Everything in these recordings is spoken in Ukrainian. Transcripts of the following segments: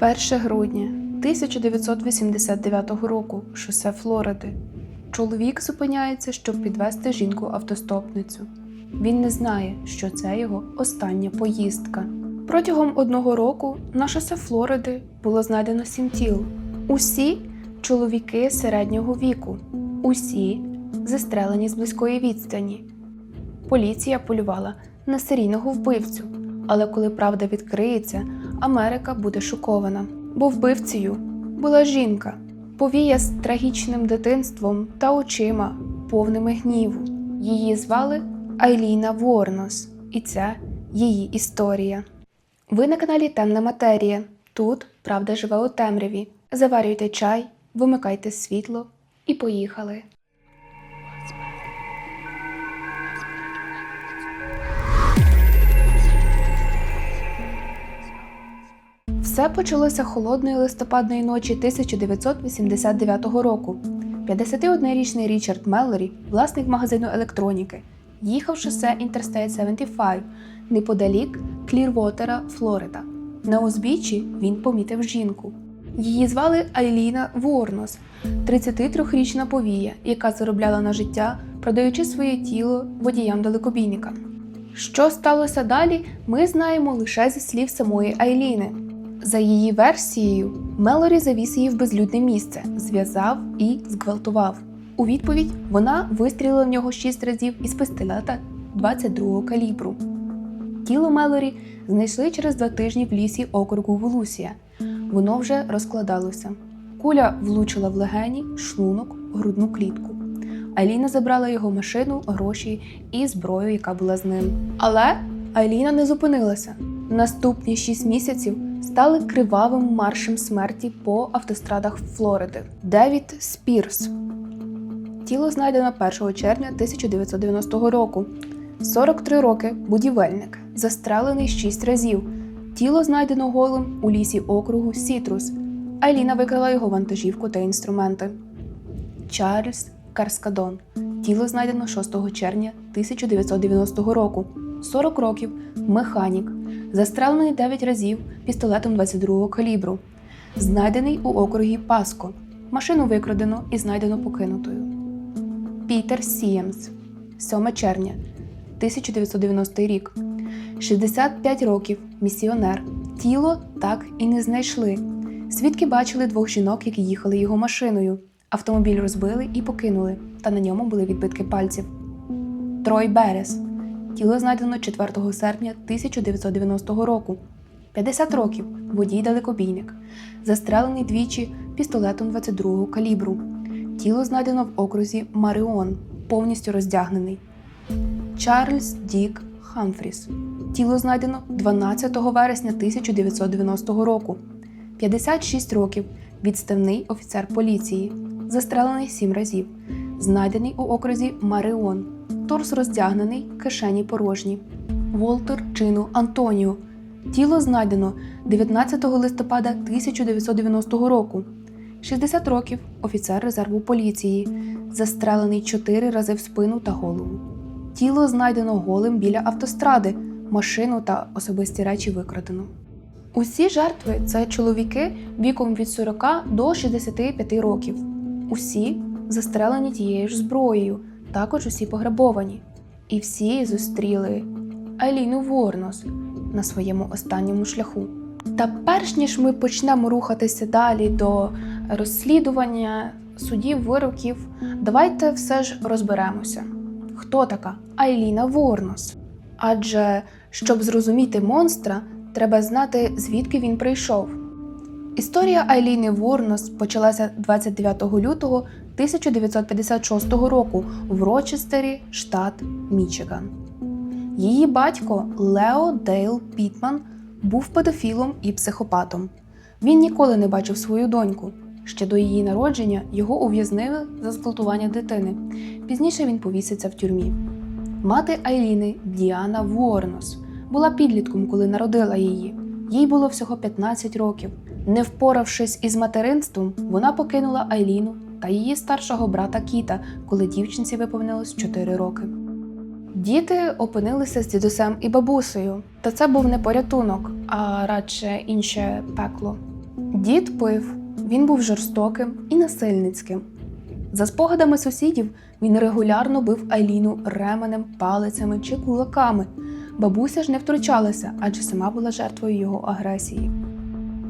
1 грудня 1989 року, шосе Флориди. Чоловік зупиняється, щоб підвести жінку-автостопницю. Він не знає, що це його остання поїздка. Протягом одного року на шосе Флориди було знайдено сім тіл. Усі чоловіки середнього віку, усі застрелені з близької відстані. Поліція полювала на серійного вбивцю, але коли правда відкриється, Америка буде шокована, бо вбивцею була жінка, повія з трагічним дитинством та очима, повними гніву. Її звали Айліна Ворнос, і це її історія. Ви на каналі Темна Матерія. Тут правда живе у темряві. Заварюйте чай, вимикайте світло і поїхали. Все почалося холодної листопадної ночі 1989 року. 51-річний Річард Меллорі, власник магазину електроніки, їхав шосе Interstate 75 неподалік Клірвотера, Флорида. На узбіччі він помітив жінку. Її звали Айліна Ворнос, 33-річна повія, яка заробляла на життя, продаючи своє тіло водіям далекобійника. Що сталося далі, ми знаємо лише зі слів самої Айліни. За її версією, Мелорі завіз її в безлюдне місце, зв'язав і зґвалтував. У відповідь вона вистрілила в нього шість разів із пістолета 22-го калібру. Тіло Мелорі знайшли через два тижні в лісі округу Волусія. Воно вже розкладалося. Куля влучила в легені, шлунок, грудну клітку. Айліна забрала його машину, гроші і зброю, яка була з ним. Але Айліна не зупинилася. Наступні шість місяців стали кривавим маршем смерті по автострадах Флориди. Девід Спірс. Тіло знайдено 1 червня 1990 року. 43 роки будівельник, застрелений 6 разів. Тіло знайдено голим у лісі округу Сітрус. Айліна викрала його вантажівку та інструменти. Чарльз Карскадон. Тіло знайдено 6 червня 1990 року. 40 років, механік, застрелений 9 разів пістолетом 22-го калібру. Знайдений у округі Паско. Машину викрадено і знайдено покинутою. Пітер Сіємс, 7 червня 1990 рік. 65 років, місіонер. Тіло так і не знайшли. Свідки бачили двох жінок, які їхали його машиною. Автомобіль розбили і покинули, та на ньому були відбитки пальців. Трой Берес. Тіло знайдено 4 серпня 1990 року. 50 років, водій далекобійник. Застрелений двічі пістолетом 22-го калібру. Тіло знайдено в окрузі Маріон, повністю роздягнений. Чарльз Дік Хамфріс. Тіло знайдено 12 вересня 1990 року. 56 років. Відставний офіцер поліції. Застрелений 7 разів. Знайдений у окрузі Маріон. Торс роздягнений, кишені порожні. Волтер Чину Антоніо. Тіло знайдено 19 листопада 1990 року. 60 років, офіцер резерву поліції, застрелений 4 рази в спину та голову. Тіло знайдено голим біля автостради, машину та особисті речі викрадено. Усі жертви це чоловіки віком від 40 до 65 років. Усі застрелені тією ж зброєю, також усі пограбовані. І всі зустріли Айліну Ворнос на своєму останньому шляху. Та перш ніж ми почнемо рухатися далі до розслідування судів, вироків, давайте все ж розберемося, хто така Айліна Ворнос. Адже щоб зрозуміти монстра, треба знати, звідки він прийшов. Історія Айліни Ворнос почалася 29 лютого 1956 року в Рочестері, штат Мічиган. Її батько Лео Дейл Пітман був педофілом і психопатом. Він ніколи не бачив свою доньку. Ще до її народження його ув'язнили за зґвалтування дитини. Пізніше він повіситься в тюрмі. Мати Айліни Діана Ворнос була підлітком, коли народила її. Їй було всього 15 років. Не впоравшись із материнством, вона покинула Айліну та її старшого брата Кіта, коли дівчинці виповнилось 4 роки. Діти опинилися з дідусем і бабусею, та це був не порятунок, а радше інше пекло. Дід пив, він був жорстоким і насильницьким. За спогадами сусідів, він регулярно бив Айліну ременем, палицями чи кулаками. Бабуся ж не втручалася, адже сама була жертвою його агресії.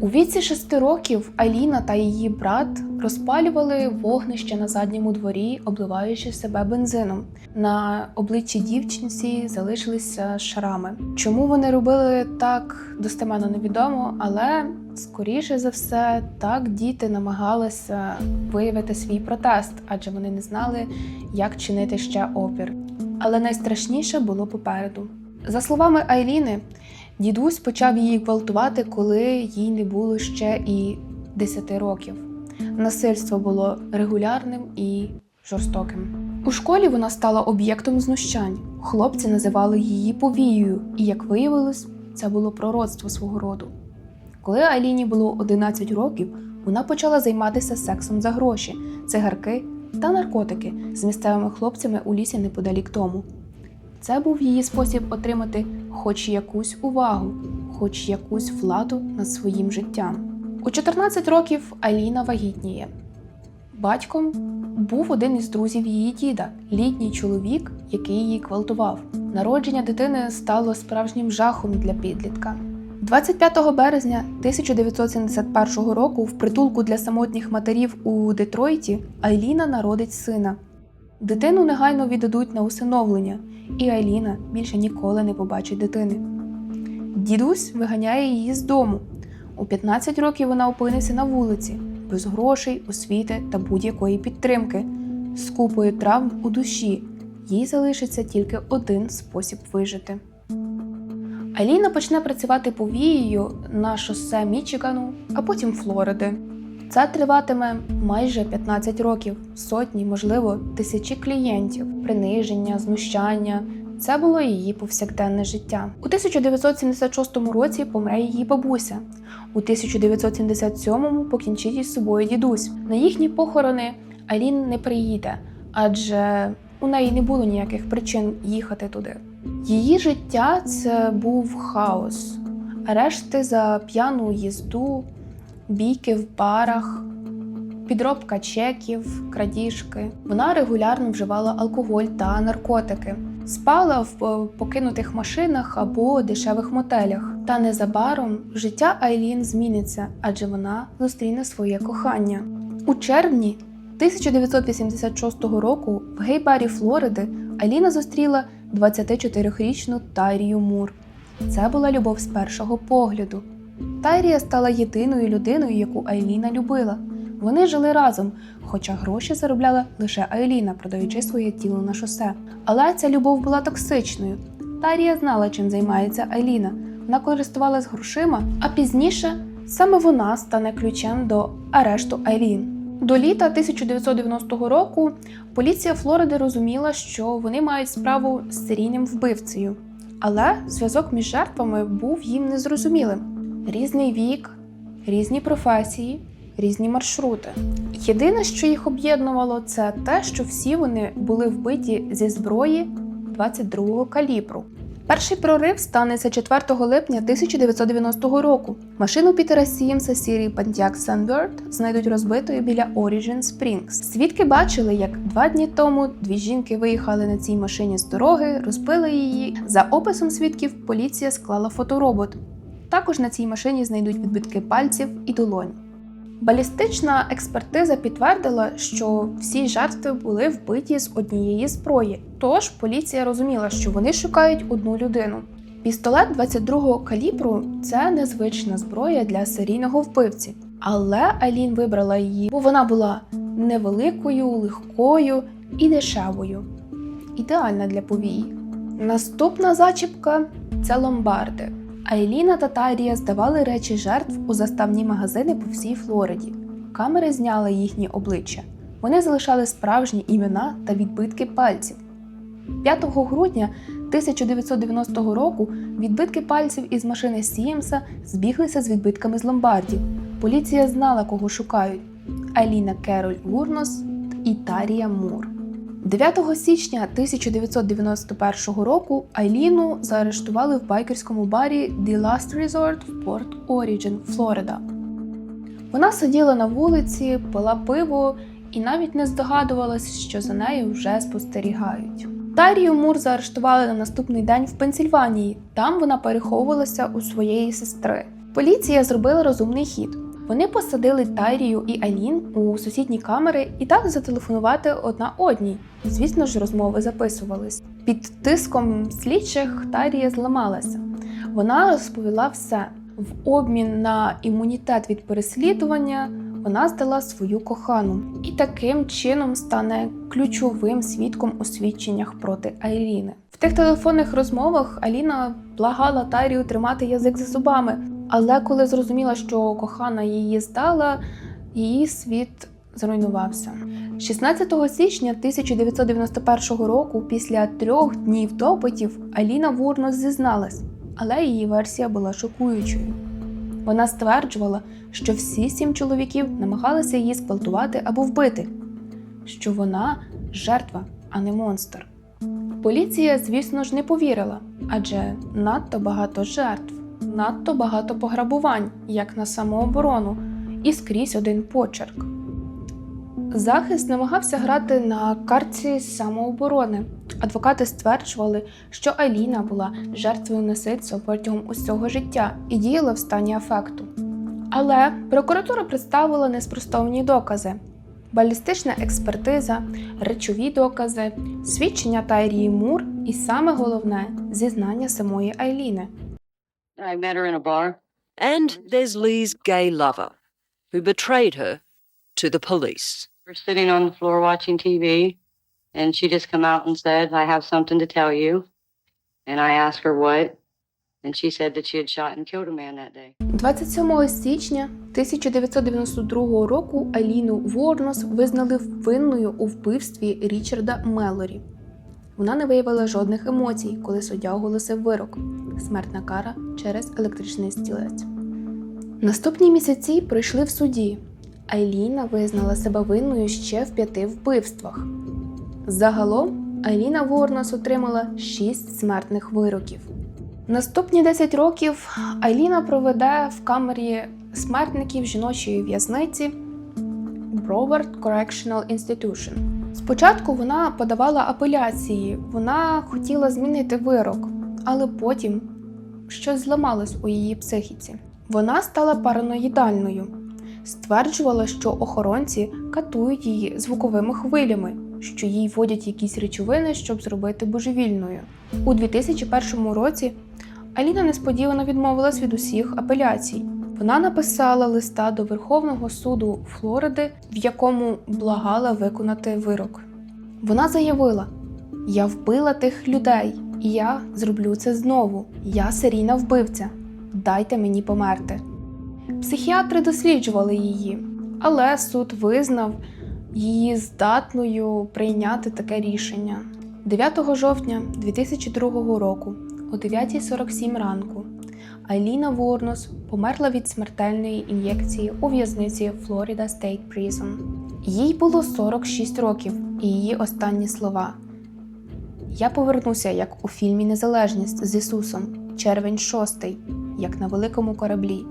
У віці шести років Айліна та її брат розпалювали вогнище на задньому дворі, обливаючи себе бензином. На обличчі дівчинці залишилися шрами. Чому вони робили так, достеменно невідомо, але скоріше за все, так діти намагалися виявити свій протест, адже вони не знали, як чинити ще опір. Але найстрашніше було попереду. За словами Айліни, Дідусь почав її гвалтувати, коли їй не було ще і 10 років. Насильство було регулярним і жорстоким. У школі вона стала об'єктом знущань. Хлопці називали її повією, і, як виявилось, це було пророцтво свого роду. Коли Айліні було 11 років, вона почала займатися сексом за гроші, цигарки та наркотики з місцевими хлопцями у лісі неподалік тому. Це був її спосіб отримати хоч якусь увагу, хоч якусь владу над своїм життям. У 14 років Аліна вагітніє. Батьком був один із друзів її діда, літній чоловік, який її гвалтував. Народження дитини стало справжнім жахом для підлітка. 25 березня 1971 року в притулку для самотніх матерів у Детройті Айліна народить сина. Дитину негайно віддадуть на усиновлення, і Айліна більше ніколи не побачить дитини. Дідусь виганяє її з дому. У 15 років вона опиниться на вулиці, без грошей, освіти та будь-якої підтримки, з купою травм у душі. Їй залишиться тільки один спосіб вижити. Аліна почне працювати повією на шосе Мічигану, а потім Флориди. Це триватиме майже 15 років, сотні, можливо, тисячі клієнтів, приниження, знущання. Це було її повсякденне життя. У 1976 році помре її бабуся. У 1977-му покінчить із собою дідусь. На їхні похорони Алін не приїде, адже у неї не було ніяких причин їхати туди. Її життя це був хаос, арешти за п'яну їзду, бійки в барах, підробка чеків, крадіжки. Вона регулярно вживала алкоголь та наркотики, спала в е, покинутих машинах або дешевих мотелях. Та незабаром життя Айлін зміниться, адже вона зустріне своє кохання. У червні 1986 року в гей-барі Флориди Айліна зустріла 24-річну Тайрію Мур. Це була любов з першого погляду. Тайрія стала єдиною людиною, яку Айліна любила. Вони жили разом, хоча гроші заробляла лише Айліна, продаючи своє тіло на шосе. Але ця любов була токсичною. Тайрія знала, чим займається Айліна. Вона користувалась грошима, а пізніше саме вона стане ключем до арешту Айлін. До літа 1990 року поліція Флориди розуміла, що вони мають справу з серійним вбивцею. Але зв'язок між жертвами був їм незрозумілим. Різний вік, різні професії, різні маршрути. Єдине, що їх об'єднувало, це те, що всі вони були вбиті зі зброї 22-го калібру. Перший прорив станеться 4 липня 1990 року. Машину Пітера Сіємса серії Pontiac Sunbird знайдуть розбитою біля Origin Springs. Свідки бачили, як два дні тому дві жінки виїхали на цій машині з дороги, розбили її. За описом свідків, поліція склала фоторобот. Також на цій машині знайдуть відбитки пальців і долонь. Балістична експертиза підтвердила, що всі жертви були вбиті з однієї зброї. Тож поліція розуміла, що вони шукають одну людину. Пістолет 22-го калібру це незвична зброя для серійного вбивці. Але Алін вибрала її, бо вона була невеликою, легкою і дешевою. Ідеальна для повії. Наступна зачіпка це ломбарди. Айліна та Тайрія здавали речі жертв у заставні магазини по всій Флориді. Камери зняли їхні обличчя. Вони залишали справжні імена та відбитки пальців. 5 грудня 1990 року відбитки пальців із машини Сіємса збіглися з відбитками з ломбардів. Поліція знала, кого шукають: Айліна Кероль Гурнос і Тарія Мур. 9 січня 1991 року Айліну заарештували в байкерському барі The Last Resort в Порт Оріджен, Флорида. Вона сиділа на вулиці, пила пиво і навіть не здогадувалась, що за нею вже спостерігають. Тарію Мур заарештували на наступний день в Пенсільванії. Там вона переховувалася у своєї сестри. Поліція зробила розумний хід. Вони посадили Тайрію і Алін у сусідні камери і дали зателефонувати одна одній. Звісно ж, розмови записувались. Під тиском слідчих Тайрія зламалася. Вона розповіла все. В обмін на імунітет від переслідування вона здала свою кохану і таким чином стане ключовим свідком у свідченнях проти Айліни. В тих телефонних розмовах Аліна благала Тайрію тримати язик за зубами, але коли зрозуміла, що кохана її здала, її світ зруйнувався. 16 січня 1991 року, після трьох днів допитів, Аліна Вурнос зізналась, але її версія була шокуючою. Вона стверджувала, що всі сім чоловіків намагалися її зґвалтувати або вбити, що вона жертва, а не монстр. Поліція, звісно ж, не повірила, адже надто багато жертв, надто багато пограбувань, як на самооборону, і скрізь один почерк. Захист намагався грати на картці самооборони. Адвокати стверджували, що Аліна була жертвою насильства протягом усього життя і діяла в стані афекту. Але прокуратура представила неспростовні докази: балістична експертиза, речові докази, свідчення Тайрії Мур і саме головне зізнання самої Айліни. I met her in a bar. And there's Lee's gay lover, who betrayed her to the police. We're sitting on the floor watching TV, and she just come out and said, I have something to tell you. And I asked her what, and she said that she had shot and killed a man that day. 27 січня 1992 року Аліну Ворнос визнали винною у вбивстві Річарда Мелорі. Вона не виявила жодних емоцій, коли суддя оголосив вирок смертна кара через електричний стілець. Наступні місяці пройшли в суді. Айліна визнала себе винною ще в п'яти вбивствах. Загалом Айліна Ворнос отримала шість смертних вироків. Наступні 10 років Айліна проведе в камері смертників жіночої в'язниці Broward Correctional Institution. Спочатку вона подавала апеляції, вона хотіла змінити вирок, але потім щось зламалось у її психіці. Вона стала параноїдальною, стверджувала, що охоронці катують її звуковими хвилями, що їй вводять якісь речовини, щоб зробити божевільною. У 2001 році Аліна несподівано відмовилась від усіх апеляцій. Вона написала листа до Верховного суду Флориди, в якому благала виконати вирок. Вона заявила: Я вбила тих людей, і я зроблю це знову. Я серійна вбивця. Дайте мені померти. Психіатри досліджували її, але суд визнав її здатною прийняти таке рішення. 9 жовтня 2002 року о 9.47 ранку Айліна Ворнос померла від смертельної ін'єкції у в'язниці Florida State Prison. Їй було 46 років, і її останні слова: Я повернуся, як у фільмі Незалежність з Ісусом, червень 6, як на великому кораблі.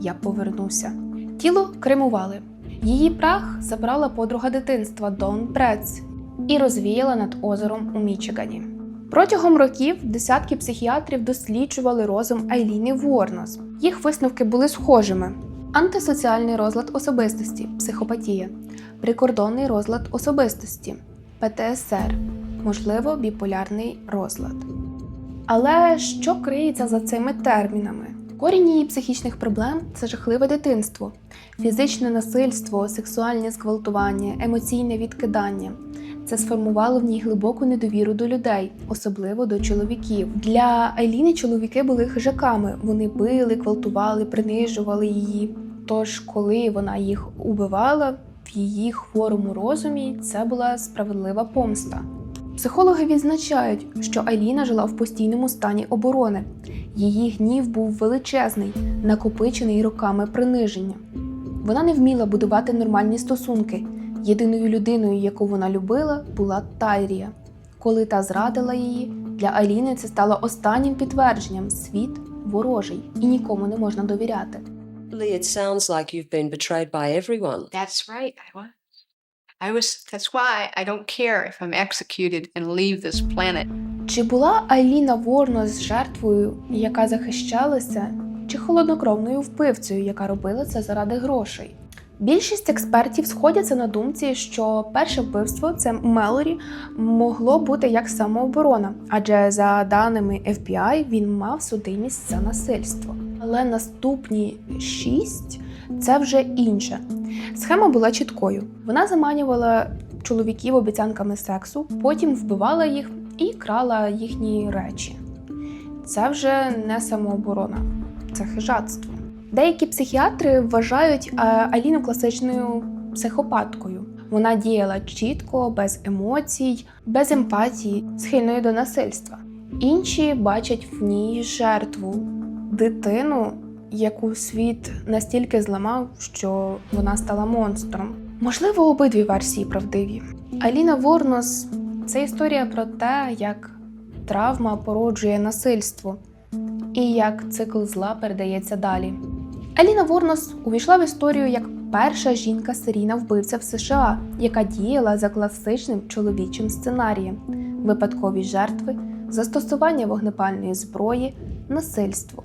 Я повернуся. Тіло кремували. Її прах забрала подруга дитинства Дон Прец і розвіяла над озером у Мічигані. Протягом років десятки психіатрів досліджували розум Айліни Ворнос. Їх висновки були схожими: антисоціальний розлад особистості, психопатія, прикордонний розлад особистості, ПТСР, можливо, біполярний розлад. Але що криється за цими термінами? Корінь її психічних проблем це жахливе дитинство, фізичне насильство, сексуальне зґвалтування, емоційне відкидання. Це сформувало в ній глибоку недовіру до людей, особливо до чоловіків. Для Айліни чоловіки були хижаками. Вони били, гвалтували, принижували її. Тож, коли вона їх убивала, в її хворому розумі це була справедлива помста. Психологи відзначають, що Айліна жила в постійному стані оборони. Її гнів був величезний, накопичений роками приниження. Вона не вміла будувати нормальні стосунки. Єдиною людиною, яку вона любила, була Тайрія. Коли та зрадила її, для Айліни це стало останнім підтвердженням світ ворожий і нікому не можна довіряти. It sounds like you've been betrayed by everyone. That's right. I was. I was. That's why I don't care if I'm executed and leave this planet. Чи була Айліна Ворнос жертвою, яка захищалася, чи холоднокровною вбивцею, яка робила це заради грошей? Більшість експертів сходяться на думці, що перше вбивство це Мелорі могло бути як самооборона, адже за даними FBI він мав судимість за насильство. Але наступні шість це вже інше. Схема була чіткою. Вона заманювала чоловіків обіцянками сексу, потім вбивала їх і крала їхні речі. Це вже не самооборона, це хижатство. Деякі психіатри вважають е, Аліну класичною психопаткою. Вона діяла чітко, без емоцій, без емпатії, схильною до насильства. Інші бачать в ній жертву, дитину, яку світ настільки зламав, що вона стала монстром. Можливо, обидві версії правдиві. Аліна Ворнос це історія про те, як травма породжує насильство і як цикл зла передається далі. Аліна Ворнос увійшла в історію як перша жінка серійна вбивця в США, яка діяла за класичним чоловічим сценарієм: випадкові жертви, застосування вогнепальної зброї, насильство.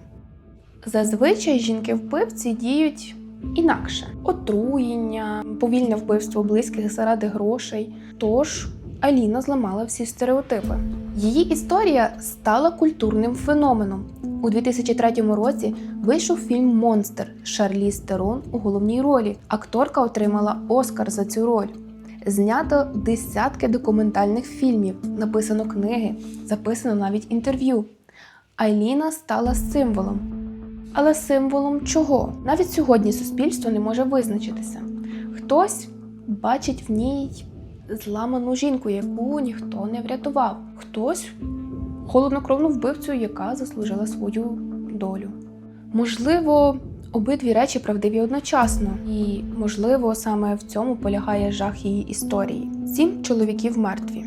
Зазвичай жінки-вбивці діють інакше: отруєння, повільне вбивство близьких заради грошей. Тож Аліна зламала всі стереотипи. Її історія стала культурним феноменом. У 2003 році вийшов фільм Монстр Шарліз Терон у головній ролі. Акторка отримала Оскар за цю роль. Знято десятки документальних фільмів, написано книги, записано навіть інтерв'ю. Айліна стала символом. Але символом чого? Навіть сьогодні суспільство не може визначитися. Хтось бачить в ній зламану жінку, яку ніхто не врятував. Хтось холоднокровну вбивцю, яка заслужила свою долю. Можливо, обидві речі правдиві одночасно, і можливо, саме в цьому полягає жах її історії. Сім чоловіків мертві.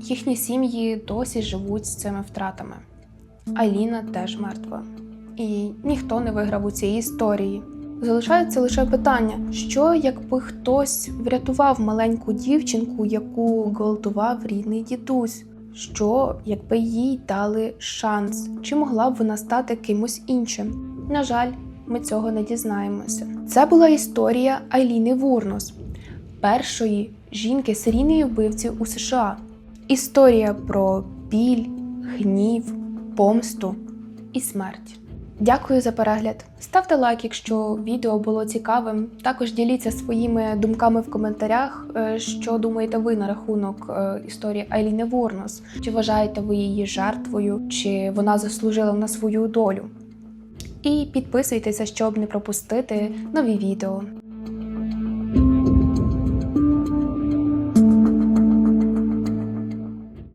Їхні сім'ї досі живуть з цими втратами. Аліна теж мертва. І ніхто не виграв у цій історії. Залишається лише питання, що якби хтось врятував маленьку дівчинку, яку гвалтував рідний дідусь? Що, якби їй дали шанс, чи могла б вона стати кимось іншим? На жаль, ми цього не дізнаємося. Це була історія Айліни Вурнос, першої жінки серійної вбивці у США. Історія про біль, гнів, помсту і смерть. Дякую за перегляд. Ставте лайк, якщо відео було цікавим. Також діліться своїми думками в коментарях, е, що думаєте ви на рахунок е, історії Айліни Ворнос. Чи вважаєте ви її жертвою, чи вона заслужила на свою долю? І підписуйтеся, щоб не пропустити нові відео.